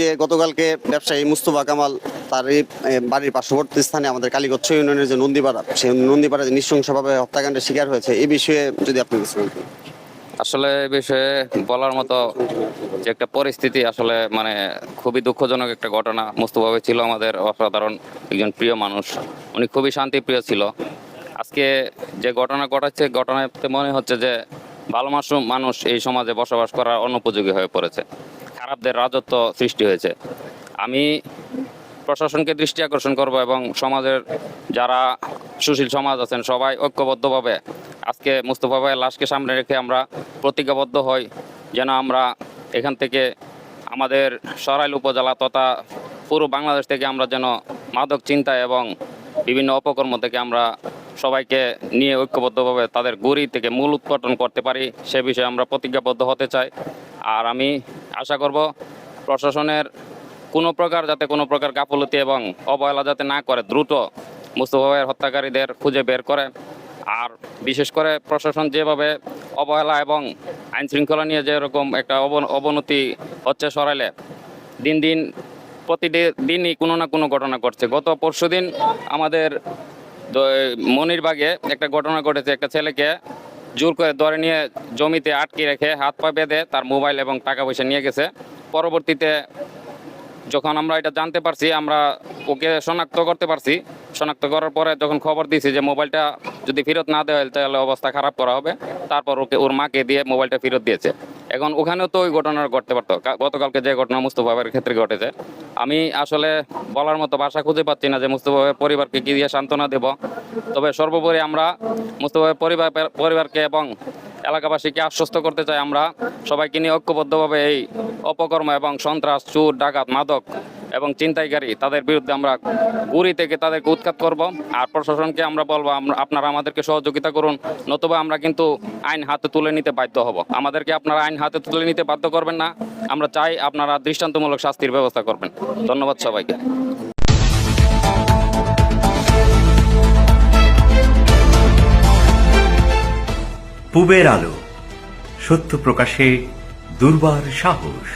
যে গতকালকে ব্যবসায়ী মুস্তফা কামাল তার এই বাড়ির পার্শ্ববর্তী স্থানে আমাদের কালীগচ্ছ ইউনিয়নের যে নন্দীপাড়া, সেই নন্দীপাড়া যে নৃশংসভাবে হত্যাকাণ্ডের শিকার হয়েছে, এই বিষয়ে যদি আপনি কিছু বলতেন। আসলে বিষয়ে বলার মতো যে একটা পরিস্থিতি আসলে মানে খুবই দুঃখজনক একটা ঘটনা। মুস্তফাবে ছিল আমাদের অসাধারণ একজন প্রিয় মানুষ। উনি খুবই শান্তিপ্রিয় ছিল। আজকে যে ঘটনা ঘটাচ্ছে ঘটনাতে মনে হচ্ছে যে ভালো মানুষ এই সমাজে বসবাস করার অনুপযোগী হয়ে পড়েছে। খারাপদের রাজত্ব সৃষ্টি হয়েছে। আমি প্রশাসনকে দৃষ্টি আকর্ষণ করব এবং সমাজের যারা সুশীল সমাজ আছেন, সবাই ঐক্যবদ্ধভাবে আজকে মুস্তফা ভাইয়ের লাশকে সামনে রেখে আমরা প্রতিজ্ঞাবদ্ধ হই, যেন আমরা এখান থেকে আমাদের সরাইল উপজেলা তথা পুরো বাংলাদেশ থেকে আমরা যেন মাদক চিন্তা এবং বিভিন্ন অপকর্ম থেকে আমরা সবাইকে নিয়ে ঐক্যবদ্ধভাবে তাদের গুড়ি থেকে মূল উৎপাদন করতে পারি, সে বিষয়ে আমরা প্রতিজ্ঞাবদ্ধ হতে চাই। আর আমি আশা করব প্রশাসনের কোনো প্রকার যাতে কোনো প্রকার গাফলতি এবং অবহেলা যাতে না করে, দ্রুত মুস্তফা হত্যাকারীদের খুঁজে বের করে। আর বিশেষ করে প্রশাসন যেভাবে অবহেলা এবং আইন শৃঙ্খলা নিয়ে যেরকম একটা অবন- অবনতি হচ্ছে সরাইলে, দিন দিন প্রতিদিন, দিনই কোনো না কোনো ঘটনা ঘটছে। গত পরশুদিন আমাদের মনিরবাগে একটা ঘটনা ঘটেছে। একটা ছেলেকে জোর করে ধরে নিয়ে জমিতে আটকে রেখে হাত পা বেঁধে তার মোবাইল এবং টাকা পয়সা নিয়ে গেছে। পরবর্তীতে যখন আমরা এটা জানতে পারছি, আমরা ওকে শনাক্ত করতে পারছি। শনাক্ত করার পরে যখন খবর দিয়েছি যে মোবাইলটা যদি ফেরত না দেওয়া হয়, তাহলে অবস্থা খারাপ করা হবে। তারপর ওকে, ওর মাকে দিয়ে মোবাইলটা ফেরত দিয়েছে। এখন ওখানেও তো ওই ঘটনা ঘটতে পারতো। গতকালকে যে ঘটনা মুস্তফা ভাইয়ের ক্ষেত্রে ঘটেছে, আমি আসলে বলার মতো ভাষা খুঁজে পাচ্ছি না যে মুস্তফা ভাইয়ের পরিবারকে কী দিয়ে সান্ত্বনা দেব। তবে সর্বোপরি আমরা মুস্তফা ভাইয়ের পরিবার পরিবারকে এবং এলাকাবাসীকে আশ্বস্ত করতে চাই আমরা সবাইকে নিয়ে ঐক্যবদ্ধভাবে এই অপকর্ম এবং সন্ত্রাস, চুর, ডাকাত, মাদক এবং চিন্তাইকারী তাদের বিরুদ্ধে আমরা গুড়ি থেকে তাদেরকে উৎখাত করব। আর প্রশাসনকে আমরা বলব আপনারা আমাদেরকে সহযোগিতা করুন, নতুবা আমরা কিন্তু আইন হাতে তুলে নিতে বাধ্য হব। আমাদেরকে আপনারা আইন হাতে তুলে নিতে বাধ্য করবেন না। আমরা চাই আপনারা দৃষ্টান্তমূলক শাস্তির ব্যবস্থা করবেন। ধন্যবাদ সবাইকে। পূবের আলো, সত্য প্রকাশে দুর্বার সাহস।